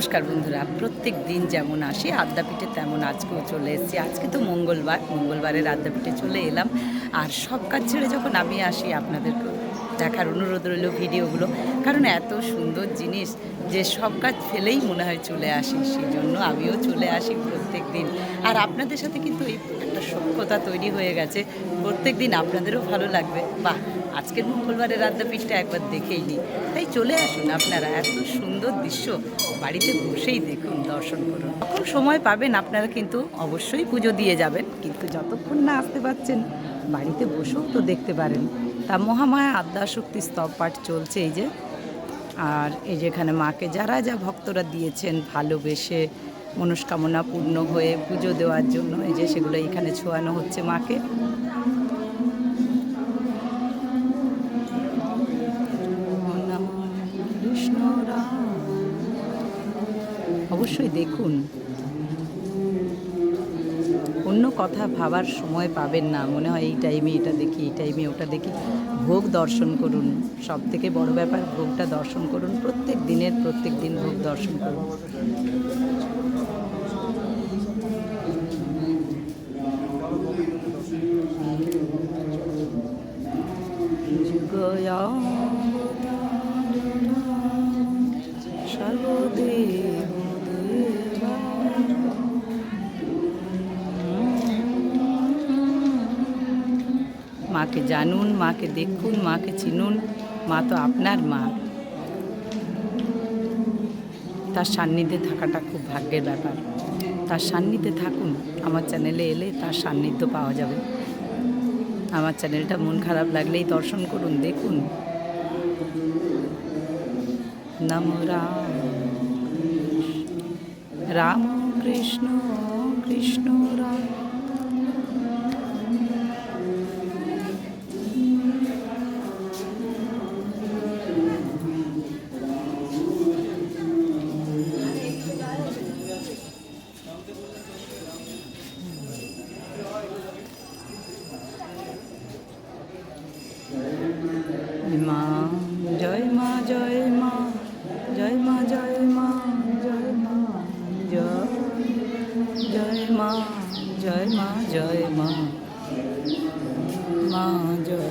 নমস্কার বন্ধুরা, প্রত্যেক দিন যেমন আসি, আদ্যাপীঠে তেমন আজকেও চলে এসেছি। আজকে তো মঙ্গলবার, মঙ্গলবারের আদ্যাপীঠে চলে এলাম। আর সব কাজ ছেড়ে যখন আমি আসি, আপনাদেরকে দেখার অনুরোধ রইল ভিডিওগুলো। কারণ এত সুন্দর জিনিস যে সব কাজ ফেলেই মনে হয় চলে আসি, সেই জন্য আমিও চলে আসি। প্রত্যেক দিন। আর আপনাদের সাথে কিন্তু এই একটা সভ্যতা তৈরি হয়ে গেছে। প্রত্যেক দিন আপনাদেরও ভালো লাগবে। বাহ, আজকের মঙ্গলবারের আদ্যাপীঠটা একবার দেখেই নিই তাই চলে আসুন আপনারা, এত সুন্দর দৃশ্য। বাড়িতে বসেই দেখুন, দর্শন করুন। যখন সময় পাবেন আপনারা কিন্তু অবশ্যই পুজো দিয়ে যাবেন। কিন্তু যতক্ষণ না আসতে পারছেন, বাড়িতে বসেও তো দেখতে পারেন। তা মহামায়া আদ্যাশক্তি স্তব পাঠ চলছে এই যে। আর এই যেখানে মাকে যারা যা ভক্তরা দিয়েছেন ভালোবেসে মনস্কামনা পূর্ণ হয়ে পুজো দেওয়ার জন্য এই যে সেগুলো এখানে ছোঁয়ানো হচ্ছে মাকে। অবশ্যই দেখুন। অন্য কথা ভাবার সময় পাবেন না। মনে হয় এই টাইমে এটা দেখি, এই টাইমে ওটা দেখি। ভোগ দর্শন করুন। সব থেকে বড় ব্যাপার, ভোগটা দর্শন করুন। প্রত্যেক দিনের প্রত্যেক দিন ভোগ দর্শন করুন। মাকে দেখুন, মাকে চিনুন। মা তো আপনার মা। তার সান্নিধ্যে থাকাটা খুব ভাগ্যের ব্যাপার। তার সান্নিধ্যে থাকুন। আমার চ্যানেলে এলে তার সান্নিধ্য পাওয়া যাবে। আমার চ্যানেলটা মন খারাপ লাগলেই দর্শন করুন, দেখুন। নম রাম রাম কৃষ্ণ কৃষ্ণ, রাম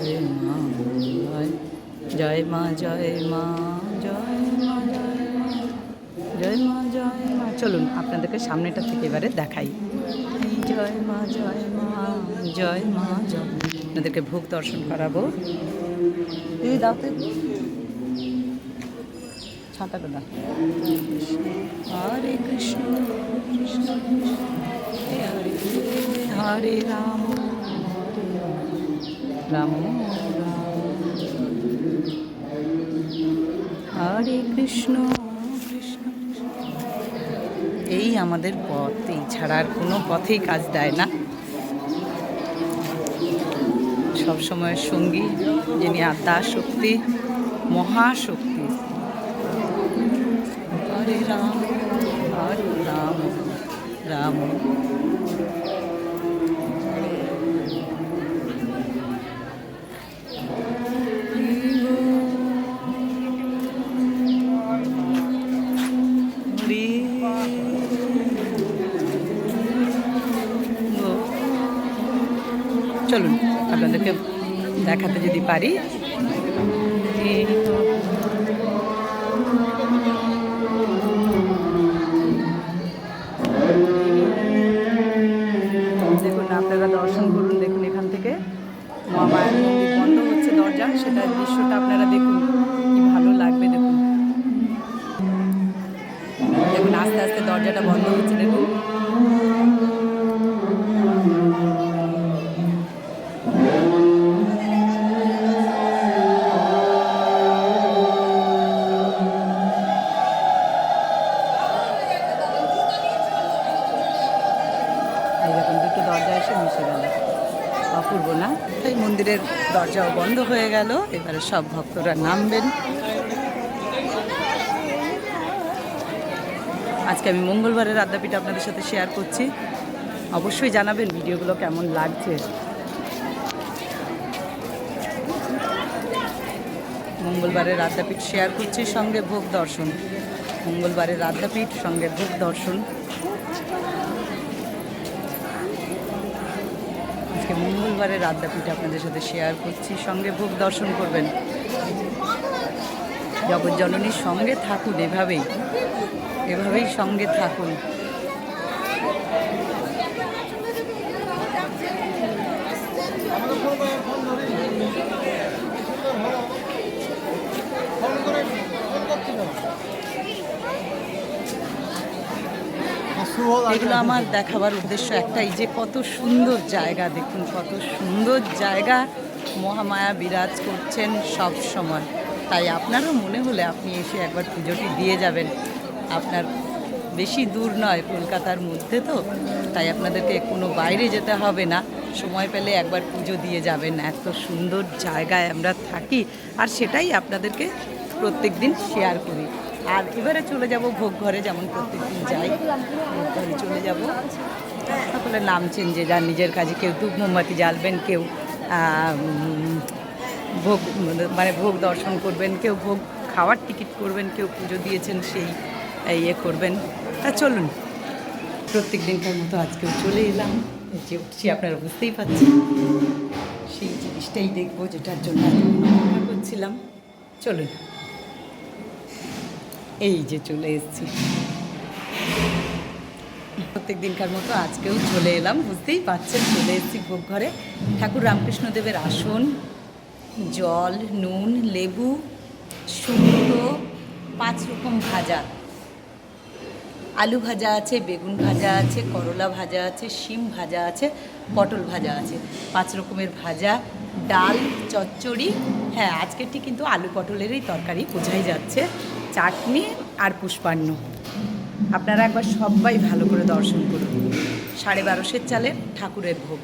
জয় মা জয় জয় মা জয় মা জয় মা জয় মা জয় মা। চলুন আপনাদেরকে সামনেটা থেকে এবারে দেখাই। জয় মা জয় মা জয় মা জয় আপনাদেরকে ভোগ দর্শন করাবো। দিদি দাও তো হরে কৃষ্ণ কৃষ্ণ, হরে হরে রাম। রাম। হরে কৃষ্ণ। কৃষ্ণ। এই আমাদের পথ, এই আর কোনো পথেই কাজ দেয় না। সবসময়ের সঙ্গী, যিনি আত্মা শক্তি, মহাশক্তি। হরে রাম হরে রাম রাম। আপনাদেরকে দেখাতে যদি পারি। মন্দিরের দরজাও বন্ধ হয়ে গেল। এবারে সব ভক্তরা নামবেন। আজকে আমি মঙ্গলবারের আদ্যাপীঠ আপনাদের সাথে শেয়ার করছি। অবশ্যই জানাবেন ভিডিওগুলো কেমন লাগছে। মঙ্গলবারের আদ্যাপীঠ শেয়ার করছি, সঙ্গে ভোগ দর্শন। মঙ্গলবারের আদ্যাপীঠ, সঙ্গে ভোগ দর্শন। আজকে মঙ্গলবারের আদ্যাপীঠ আপনাদের সাথে শেয়ার করছি। সঙ্গে ভোগ দর্শন করবেন। জগৎ জগৎজননীর সঙ্গে থাকুন এভাবেই। এভাবেই সঙ্গে থাকুন। এগুলো আমার দেখাবার উদ্দেশ্য একটাই যে কত সুন্দর জায়গা দেখুন কত সুন্দর জায়গা মহামায়া বিরাজ করছেন সব সময়। তাই আপনারও মনে হলে আপনি এসে একবার পুজোটি দিয়ে যাবেন। আপনার বেশি দূর নয় কলকাতার মধ্যে তো তাই আপনাদেরকে কোনো বাইরে যেতে হবে না। সময় পেলে একবার পুজো দিয়ে যাবেন এত সুন্দর জায়গায় আমরা থাকি। আর সেটাই আপনাদেরকে প্রত্যেক দিন শেয়ার করি। আর এবারে চলে যাব ভোগ ঘরে যেমন প্রত্যেকদিন যাই। ঘরে চলে যাব। সকলে নাম চেঞ্জে যার নিজের কাজে কেউ ধূপ মোমবাতি জ্বালবেন, কেউ ভোগ মানে ভোগ দর্শন করবেন, কেউ ভোগ খাওয়ার টিকিট করবেন, কেউ পুজো দিয়েছেন, সেই ইয়ে করবেন। তা চলুন, প্রত্যেক দিনকার মতো আজকেও চলে এলাম। যে উঠছি, আপনারা বুঝতেই পারছেন সেই জিনিসটাই দেখব, যেটার জন্য অপেক্ষা করছিলাম। চলুন। এই যে চলে এসেছি। প্রত্যেক দিনকার মতো আজকেও চলে এলাম, বুঝতেই পারছেন, চলে এসেছি ভোগ ঘরে ঠাকুর রামকৃষ্ণদেবের আসন, জল, নুন, লেবু শুকনো পাঁচ রকম ভাজা। আলু ভাজা আছে, বেগুন ভাজা আছে, করলা ভাজা আছে, শিম ভাজা আছে, পটল ভাজা আছে। পাঁচ রকমের ভাজা, ডাল, চচ্চড়ি। হ্যাঁ আজকেরটি কিন্তু আলু পটলেরই তরকারি, বোঝাই যাচ্ছে। চাটনি আর পুষ্পান্ন। আপনারা একবার সবাই ভালো করে দর্শন করুন। সাড়ে বারোশের চালের ঠাকুরের ভোগ।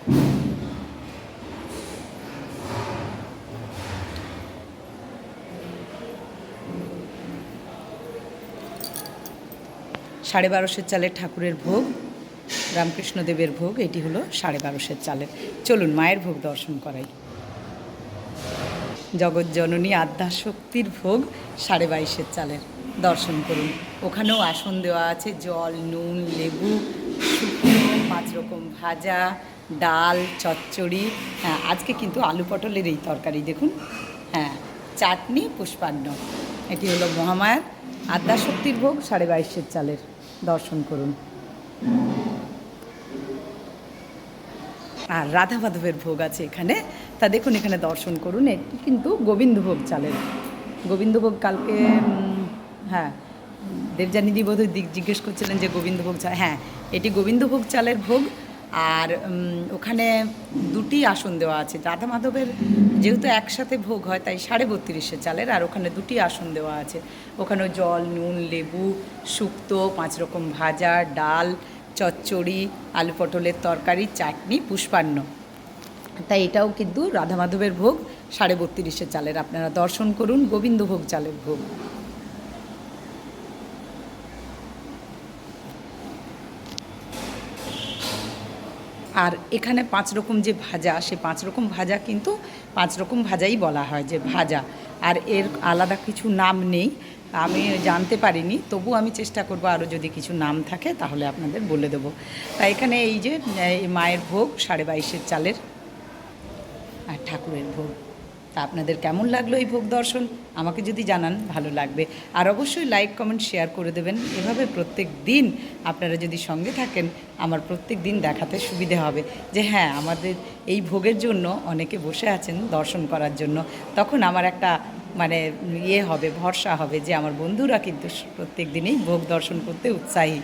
সাড়ে বারোশের চালের ঠাকুরের ভোগ, রামকৃষ্ণদেবের ভোগ, এটি হলো সাড়ে বারোশের চালের চলুন মায়ের ভোগ দর্শন করাই। জগৎজননী আদ্যা শক্তির ভোগ সাড়ে বাইশের চালের দর্শন করুন। ওখানেও আসন দেওয়া আছে, জল, নুন, লেবু শুকনো পাঁচ রকম ভাজা, ডাল, চচ্চড়ি হ্যাঁ আজকে কিন্তু আলু পটলের এই তরকারি দেখুন। হ্যাঁ চাটনি, পুষ্পান্ন। এটি হলো মহামায়ার আদ্যা শক্তির ভোগ সাড়ে বাইশের চালের দর্শন করুন। আর রাধা মাধবের ভোগ আছে এখানে। তা দেখুন, এখানে দর্শন করুন। এটি কিন্তু গোবিন্দভোগ চালের। গোবিন্দভোগ কালকে হ্যাঁ দেবযানীদি বোধহয় দিক জিজ্ঞেস করছিলেন যে গোবিন্দভোগ চাল হ্যাঁ এটি গোবিন্দভোগ চালের ভোগ। আর ওখানে দুটি আসন দেওয়া আছে। রাধা মাধবের যেহেতু একসাথে ভোগ হয়, তাই সাড়ে বত্রিশে চালের, আর ওখানে দুটি আসন দেওয়া আছে। ওখানে জল, নুন, লেবু শুক্তো পাঁচ রকম ভাজা, ডাল, চচ্চড়ি, আলু পটলের তরকারি, চাটনি, পুষ্পান্ন। তাই এটাও কিন্তু রাধা মাধবের ভোগ, সাড়ে বত্রিশে চালের। আপনারা দর্শন করুন গোবিন্দভোগ চালের ভোগ। আর এখানে পাঁচ রকম যে ভাজা, সে পাঁচ রকম ভাজা কিন্তু পাঁচ রকম ভাজাই বলা হয় যে ভাজা। আর এর আলাদা কিছু নাম নেই, আমি জানতে পারিনি, তবু আমি চেষ্টা করব আরও যদি কিছু নাম থাকে তাহলে আপনাদের বলে দেবো। তাই এখানে এই যে মায়ের ভোগ, সাড়ে বাইশের চালের। আর ঠাকুরের ভোগ। তা আপনাদের কেমন লাগল এই ভোগ দর্শন? আমাকে যদি জানান, ভালো লাগবে। আর অবশ্যই লাইক, কমেন্ট, শেয়ার করে দেবেন। এভাবে প্রত্যেক দিন আপনারা যদি সঙ্গে থাকেন, আমার প্রত্যেক দিন দেখাতে সুবিধে হবে। যে হ্যাঁ আমাদের এই ভোগের জন্য অনেকে বসে আছেন দর্শন করার জন্য। তখন আমার একটা মানে ইয়ে হবে, ভরসা হবে যে আমার বন্ধুরা কিন্তু প্রত্যেক দিনেই ভোগ দর্শন করতে উৎসাহী।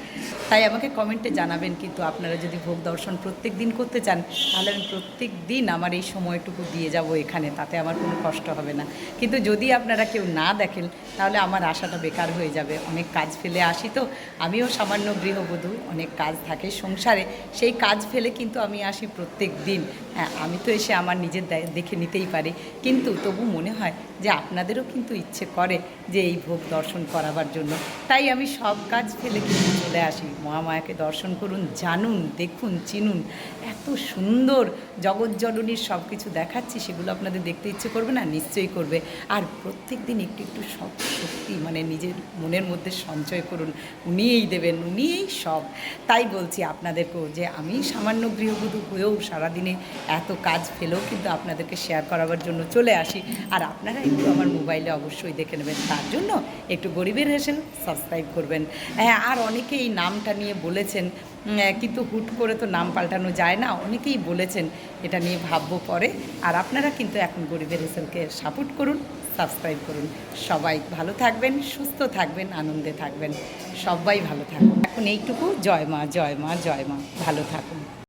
তাই আমাকে কমেন্টে জানাবেন কিন্তু আপনারা যদি ভোগ দর্শন প্রত্যেক দিন করতে চান, তাহলে আমি প্রত্যেক দিন আমার এই সময়টুকু দিয়ে যাব এখানে, তাতে আমার কোনো কষ্ট হবে না। কিন্তু যদি আপনারা কেউ না দেখেন, তাহলে আমার আশাটা বেকার হয়ে যাবে। অনেক কাজ ফেলে আসি তো, আমিও সামান্য গৃহবধূ, অনেক কাজ থাকে সংসারে, সেই কাজ ফেলে কিন্তু আমি আসি প্রত্যেক দিন। হ্যাঁ আমি তো এসে আমার নিজের দেখে নিতেই পারি। কিন্তু তবু মনে হয় যে আপনাদের আপনাদেরও কিন্তু ইচ্ছে করে যে এই ভোগ দর্শন করাবার জন্য। তাই আমি সব কাজ ফেলে কিন্তু চলে আসি। মহামায়াকে দর্শন করুন, জানুন, দেখুন, চিনুন। এত সুন্দর জগৎজননীর সব কিছু দেখাচ্ছি, সেগুলো আপনাদের দেখতে ইচ্ছে করবে না, নিশ্চয়ই করবে। আর প্রত্যেক দিন একটু একটু সব শক্তি মানে নিজের মনের মধ্যে সঞ্চয় করুন। উনিই দেবেন, উনিই সব। তাই বলছি আপনাদেরকেও যে আমি সামান্য গৃহবধূ হয়েও সারাদিনে এত কাজ ফেলেও কিন্তু আপনাদেরকে শেয়ার করাবার জন্য চলে আসি। আর আপনারা একটু আমার মোবাইলে অবশ্যই দেখে নেবেন। তার জন্য একটু গরিবের হেসেল সাবস্ক্রাইব করবেন। হ্যাঁ আর অনেকেই নামটা নিয়ে বলেছেন কিন্তু হুট করে তো নাম পাল্টানো যায় না। অনেকেই বলেছেন, এটা নিয়ে ভাববো পরে। আর আপনারা কিন্তু এখন গরিবের হেসেলকে সাপোর্ট করুন সাবস্ক্রাইব করুন। সবাই ভালো থাকবেন, সুস্থ থাকবেন, আনন্দে থাকবেন। সবাই ভালো থাকুন। এখন এইটুকু। জয় মা জয় মা জয় মা। ভালো থাকুন।